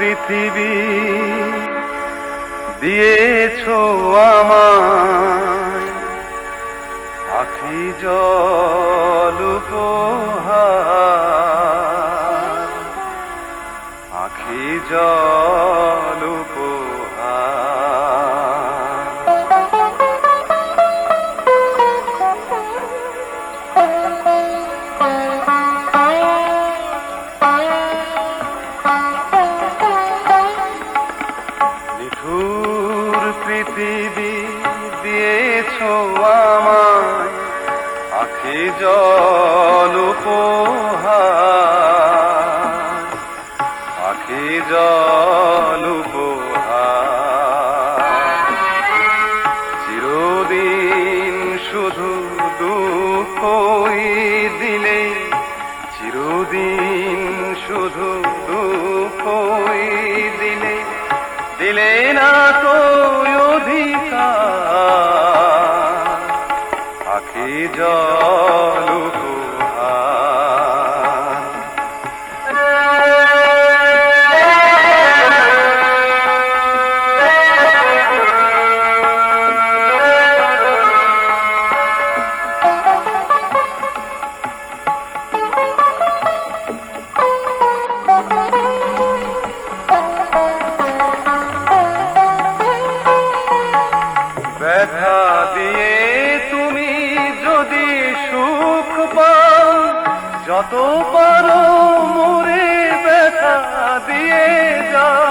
পৃথিবী দিয়েছ আমায়। আখি জল উপহার। আখি জল নিঠুর পৃথিবী দিয়েছ আমায়। আখি জল উপহার। আখি জল দিলে যত পারো মোরে ব্যথা দিয়ে যাও।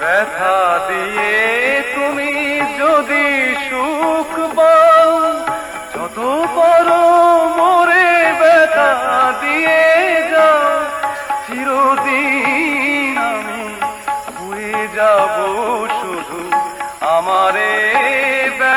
ব্যথা দিয়ে তুমি যদি সুখ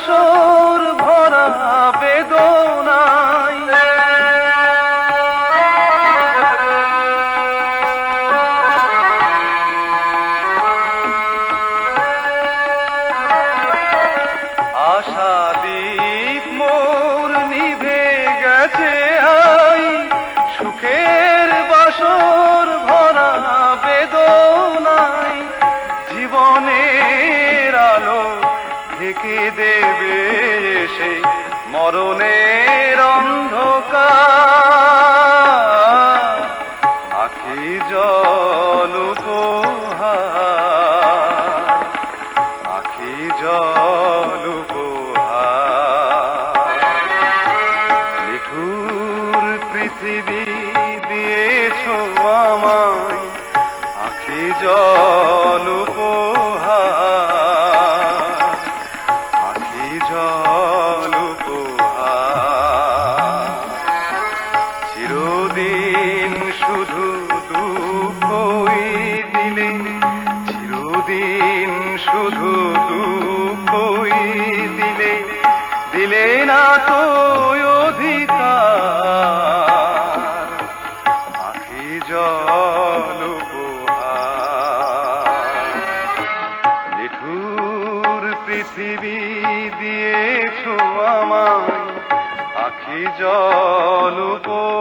বাসর ভরা ঢেকে দেবে সে মরণের অন্ধকার? আখি জল আখি জল নিঠুর পৃথিবী দিয়েছ আমায়। আখি জল দিলে চিরদিন শুধু দুঃখই দিলে দিলে না তো অধিকার। আখি জল নিঠুর পৃথিবী দিয়েছ আমায় আখি জল উপহার।